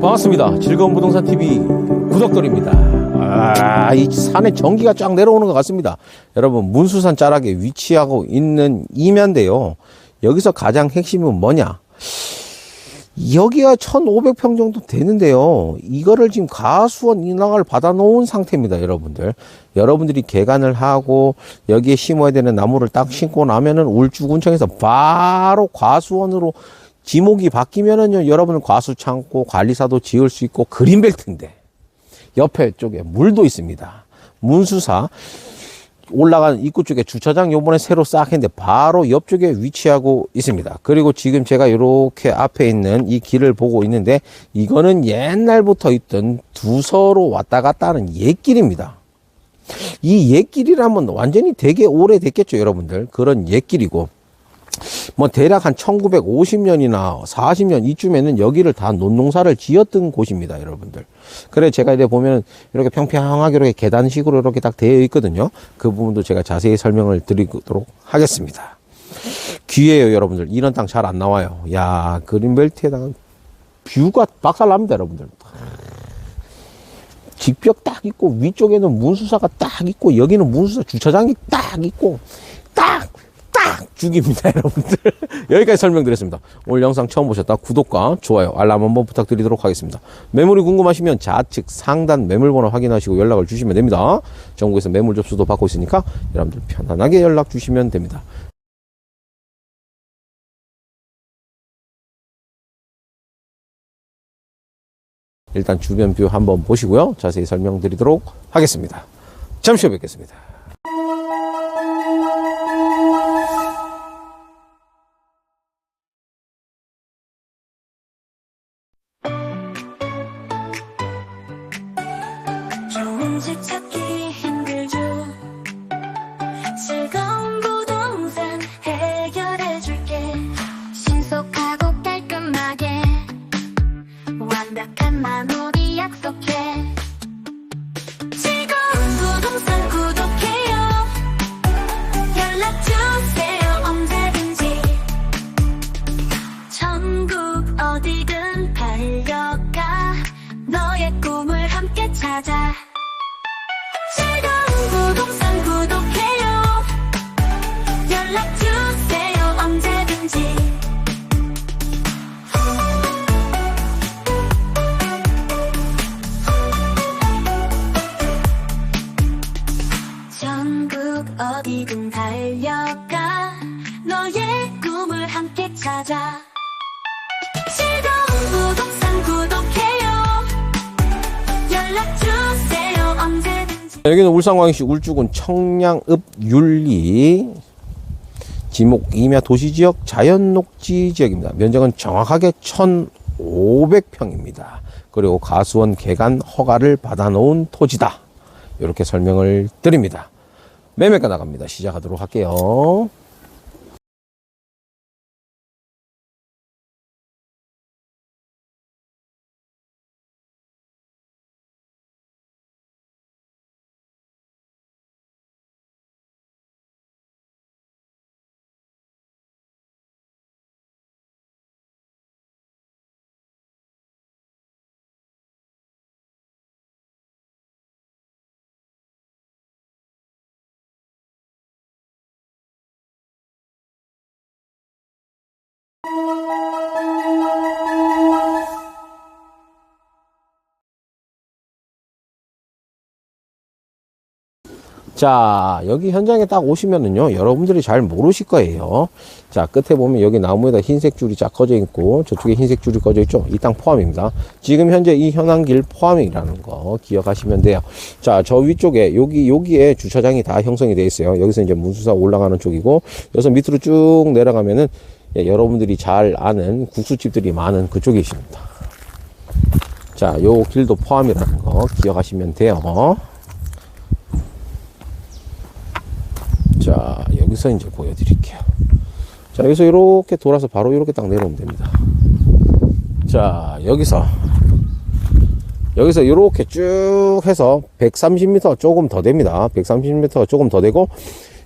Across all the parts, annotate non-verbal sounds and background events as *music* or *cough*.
여러분 반갑습니다. 즐거운 부동산 TV 구독들입니다. 아, 이 산에 전기가 쫙 내려오는 것 같습니다. 여러분 문수산 자락에 위치하고 있는 임야인데요. 여기서 가장 핵심은 뭐냐? 여기가 1,500평 정도 되는데요. 이거를 지금 가수원 인왕을 받아 놓은 상태입니다, 여러분들. 여러분들이 개간을 하고 여기에 심어야 되는 나무를 딱 심고 나면은 울주군청에서 바로 과수원으로 지목이 바뀌면은요, 여러분은 과수 창고 관리사도 지을 수 있고 그린벨트인데 옆에 쪽에 물도 있습니다. 문수사 올라간 입구 쪽에 주차장 요번에 새로 싹 했는데 바로 옆쪽에 위치하고 있습니다. 그리고 지금 제가 이렇게 앞에 있는 이 길을 보고 있는데 이거는 옛날부터 있던 두서로 왔다 갔다 하는 옛길입니다. 이 옛길이라면 완전히 되게 오래됐겠죠, 여러분들. 그런 옛길이고. 뭐 대략 한 1950년이나 40년 이쯤에는 여기를 다 논농사를 지었던 곳입니다, 여러분들. 그래 제가 이제 보면 이렇게 평평하게 이렇게 계단식으로 이렇게 딱 되어 있거든요. 그 부분도 제가 자세히 설명을 드리도록 하겠습니다. 귀해요, 여러분들. 이런 땅 잘 안 나와요. 야, 그린벨트에다가 뷰가 박살납니다, 여러분들. 직벽 딱 있고 위쪽에는 문수사가 딱 있고 여기는 문수사 주차장이 딱 있고 딱딱 죽입니다, *laughs* 여러분들. 여기까지 설명드렸습니다. 오늘 영상 처음 보셨다 구독과 좋아요, 알람 한번 부탁드리도록 하겠습니다. 매물이 궁금하시면 좌측 상단 매물번호 확인하시고 연락을 주시면 됩니다. 전국에서 매물 접수도 받고 있으니까 여러분들 편안하게 연락 주시면 됩니다. 일단 주변 뷰 한번 보시고요. 자세히 설명드리도록 하겠습니다. 잠시 후에 뵙겠습니다. 찾아. 즐거운 부동산 구독해요. 연락주세요 언제든지. 전국 어디든 달려가 너의 꿈을 함께 찾아. 즐거운 구독해 여기는 울산광역시 울주군 청량읍 윤리 지목 임야 도시지역 자연녹지 지역입니다. 면적은 정확하게 1,500평입니다. 그리고 가수원 개간 허가를 받아놓은 토지다. 이렇게 설명을 드립니다. 매매가 나갑니다. 시작하도록 할게요. 자, 여기 현장에 딱 오시면은요, 여러분들이 잘 모르실 거예요. 자, 끝에 보면 여기 나무에다 흰색 줄이 쫙 꺼져 있고, 저쪽에 흰색 줄이 꺼져 있죠? 이 땅 포함입니다. 지금 현재 이 현황길 포함이라는 거 기억하시면 돼요. 자, 저 위쪽에, 여기, 여기에 주차장이 다 형성이 되어 있어요. 여기서 이제 문수사 올라가는 쪽이고, 여기서 밑으로 쭉 내려가면은, 예, 여러분들이 잘 아는 국수집들이 많은 그쪽에 있습니다. 자, 요 길도 포함이라는 거 기억하시면 돼요. 자, 여기서 이제 보여드릴게요. 자, 여기서 이렇게 돌아서 바로 이렇게 딱 내려오면 됩니다. 자, 여기서, 여기서 이렇게 쭉 해서 130m 조금 더 됩니다. 130m 조금 더 되고,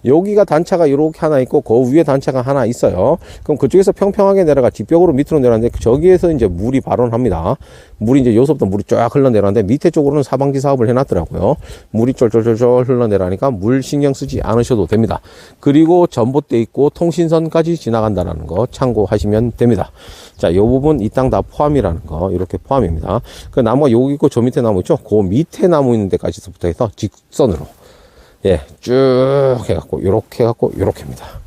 여기가 단차가 이렇게 하나 있고 그 위에 단차가 하나 있어요. 그럼 그쪽에서 평평하게 내려가 직벽으로 밑으로 내려가는데 저기에서 이제 물이 발원합니다. 물이 이제 여기서부터 물이 쫙 흘러내려가는데 밑에 쪽으로는 사방지 사업을 해놨더라고요. 물이 쫄쫄쫄쫄 흘러내려가니까 물 신경 쓰지 않으셔도 됩니다. 그리고 전봇대 있고 통신선까지 지나간다는 거 참고하시면 됩니다. 자, 이 부분 이 땅 다 포함이라는 거 이렇게 포함입니다. 그 나무가 여기 있고 저 밑에 나무 있죠? 그 밑에 나무 있는 데까지부터 해서 직선으로 예, 쭉 해갖고 요렇게 해갖고 요렇게입니다.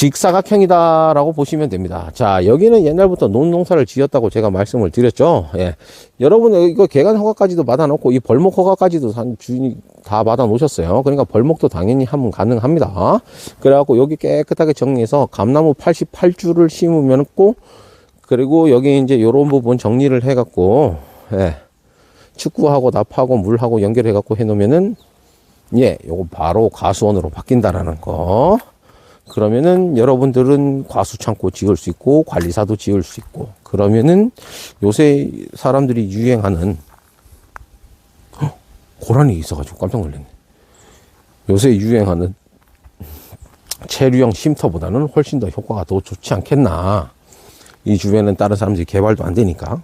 직사각형이다라고 보시면 됩니다. 자, 여기는 옛날부터 논농사를 지었다고 제가 말씀을 드렸죠. 예. 여러분, 이거 개간 허가까지도 받아놓고, 이 벌목 허가까지도 산 주인이 다 받아놓으셨어요. 그러니까 벌목도 당연히 하면 가능합니다. 그래갖고 여기 깨끗하게 정리해서 감나무 88주를 심으면 고 그리고 여기 이제 요런 부분 정리를 해갖고, 예. 축구하고 납하고 물하고 연결해갖고 해놓으면은, 예, 요거 바로 가수원으로 바뀐다라는 거. 그러면은 여러분들은 과수창고 지을 수 있고 관리사도 지을 수 있고 그러면은 요새 사람들이 유행하는 헉, *gasps* 고라니 있어가지고 깜짝 놀랐네. 요새 유행하는 체류형 쉼터보다는 훨씬 더 효과가 더 좋지 않겠나. 이 주변은 다른 사람들이 개발도 안 되니까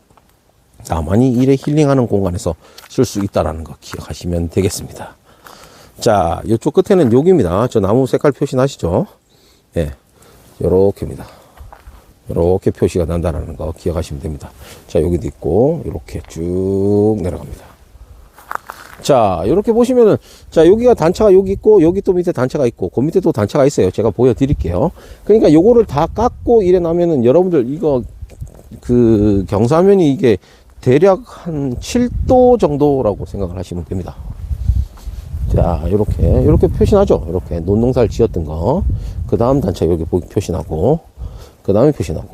나만이 일에 힐링하는 공간에서 쓸 수 있다라는 거 기억하시면 되겠습니다. 자, 이쪽 끝에는 여기입니다. 저 나무 색깔 표시 나시죠? 예, 요렇게입니다. 요렇게 표시가 난다라는 거 기억하시면 됩니다. 자, 여기도 있고, 요렇게 쭉 내려갑니다. 자, 요렇게 보시면은, 자, 여기가 단차가 여기 있고, 여기 또 밑에 단차가 있고, 그 밑에 또 단차가 있어요. 제가 보여드릴게요. 그러니까 요거를 다 깎고 이래 나면은 여러분들 이거, 그, 경사면이 이게 대략 한 7도 정도라고 생각을 하시면 됩니다. 자, 요렇게, 요렇게 표시나죠? 요렇게 논농사를 지었던 거. 그 다음 단차 여기 표시나고, 그 다음에 표시나고.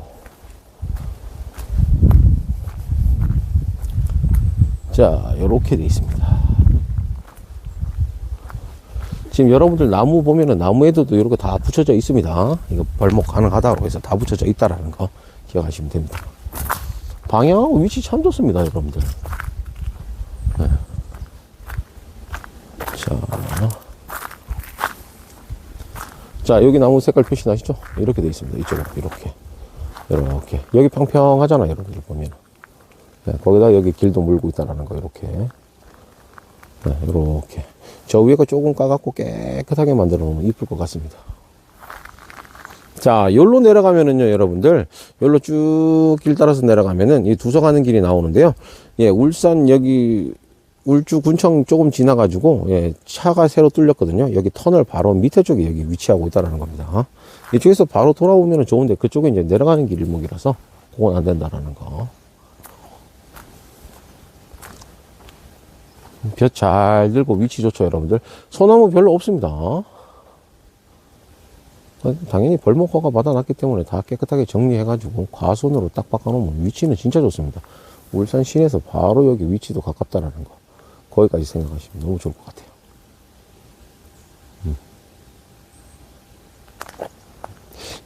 자, 요렇게 돼 있습니다. 지금 여러분들 나무 보면은 나무에도 이렇게 다 붙여져 있습니다. 이거 벌목 가능하다고 해서 다 붙여져 있다라는 거 기억하시면 됩니다. 방향하고 위치 참 좋습니다, 여러분들. 네. 자. 자, 여기 나무 색깔 표시 나시죠? 이렇게 돼 있습니다. 이쪽으로, 이렇게. 이렇게. 여기 평평하잖아요, 여러분들 보면. 네, 거기다 여기 길도 물고 있다라는 거, 이렇게. 네, 이렇게. 저 위에 거 조금 까갖고 깨끗하게 만들어 놓으면 이쁠 것 같습니다. 자, 여기로 내려가면은요, 여러분들. 여기로 쭉 길 따라서 내려가면은 이 두서 가는 길이 나오는데요. 예, 울산 여기 울주 군청 조금 지나가지고 예, 차가 새로 뚫렸거든요. 여기 터널 바로 밑에 쪽에 여기 위치하고 있다라는 겁니다. 이쪽에서 바로 돌아오면 좋은데 그쪽에 이제 내려가는 길목이라서 그건 안 된다라는 거. 볕 잘 들고 위치 좋죠, 여러분들. 소나무 별로 없습니다. 당연히 벌목 허가 받아놨기 때문에 다 깨끗하게 정리해가지고 과손으로 딱 바꿔놓으면 위치는 진짜 좋습니다. 울산 시내에서 바로 여기 위치도 가깝다라는 거. 거기까지 생각하시면 너무 좋을 것 같아요. 음.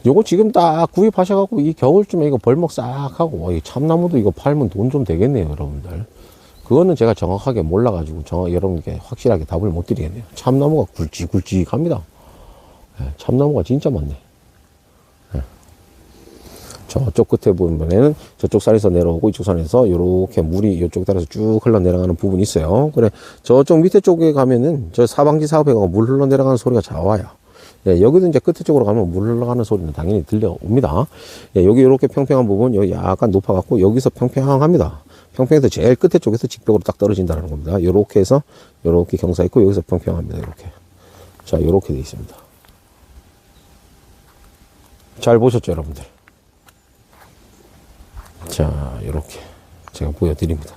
요거 지금 딱 구입하셔갖고 이 겨울쯤에 이거 벌목 싹 하고 와, 이 참나무도 이거 팔면 돈 좀 되겠네요, 여러분들. 그거는 제가 정확하게 몰라가지고 정확 여러분께 확실하게 답을 못 드리겠네요. 참나무가 굵직굵직합니다. 예, 참나무가 진짜 많네. 예. 저쪽 끝에 보면은 저쪽 산에서 내려오고 이쪽 산에서 이렇게 물이 이쪽 따라서 쭉 흘러 내려가는 부분이 있어요. 그래 저쪽 밑에 쪽에 가면은 저 사방지 사업에 가고 물 흘러 내려가는 소리가 좋아요. 예, 여기도 이제 끝에 쪽으로 가면 물 흘러가는 소리는 당연히 들려옵니다. 예, 여기 이렇게 평평한 부분 여기 약간 높아갖고 여기서 평평합니다. 평평해서 제일 끝에 쪽에서 직벽으로 딱 떨어진다는 겁니다. 요렇게 해서 요렇게 경사 있고 여기서 평평합니다. 이렇게 자 요렇게 돼 있습니다. 잘 보셨죠, 여러분들? 자, 이렇게 제가 보여드립니다.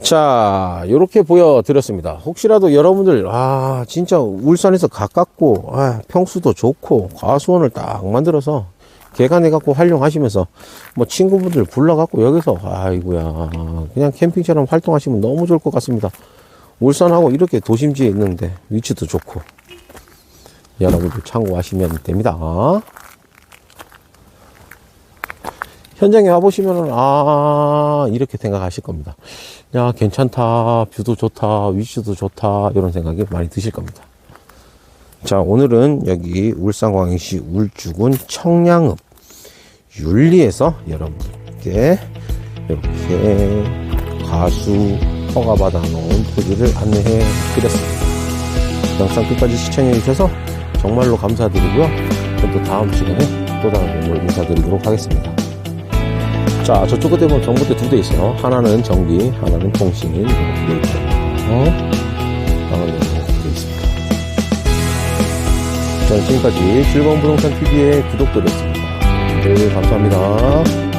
자, 이렇게 보여드렸습니다. 혹시라도 여러분들, 아, 진짜 울산에서 가깝고, 아, 평수도 좋고, 과수원을 딱 만들어서 개간해갖고 활용하시면서, 뭐, 친구분들 불러갖고 여기서, 아이고야, 그냥 캠핑처럼 활동하시면 너무 좋을 것 같습니다. 울산하고 이렇게 도심지에 있는데 위치도 좋고 여러분들 참고하시면 됩니다. 현장에 와보시면은, 아, 이렇게 생각하실 겁니다. 야, 괜찮다. 뷰도 좋다. 위치도 좋다. 이런 생각이 많이 드실 겁니다. 자, 오늘은 여기 울산광역시 울주군 청량읍 윤리에서 여러분께 이렇게 가수 허가받아 놓은 토지를 안내해 드렸습니다. 영상 끝까지 시청해 주셔서 정말로 감사드리고요. 또 다음 시간에 또 다른 내용으로 인사드리도록 하겠습니다. 자, 저쪽 끝에 보면 전봇대 두 대 있어요. 하나는 전기, 하나는 통신. 이렇게 돼 있고요. 나가는 되어 있습니다. 자, 지금까지 즐거운 부동산 TV의 구독들이었습니다. 네, 감사합니다.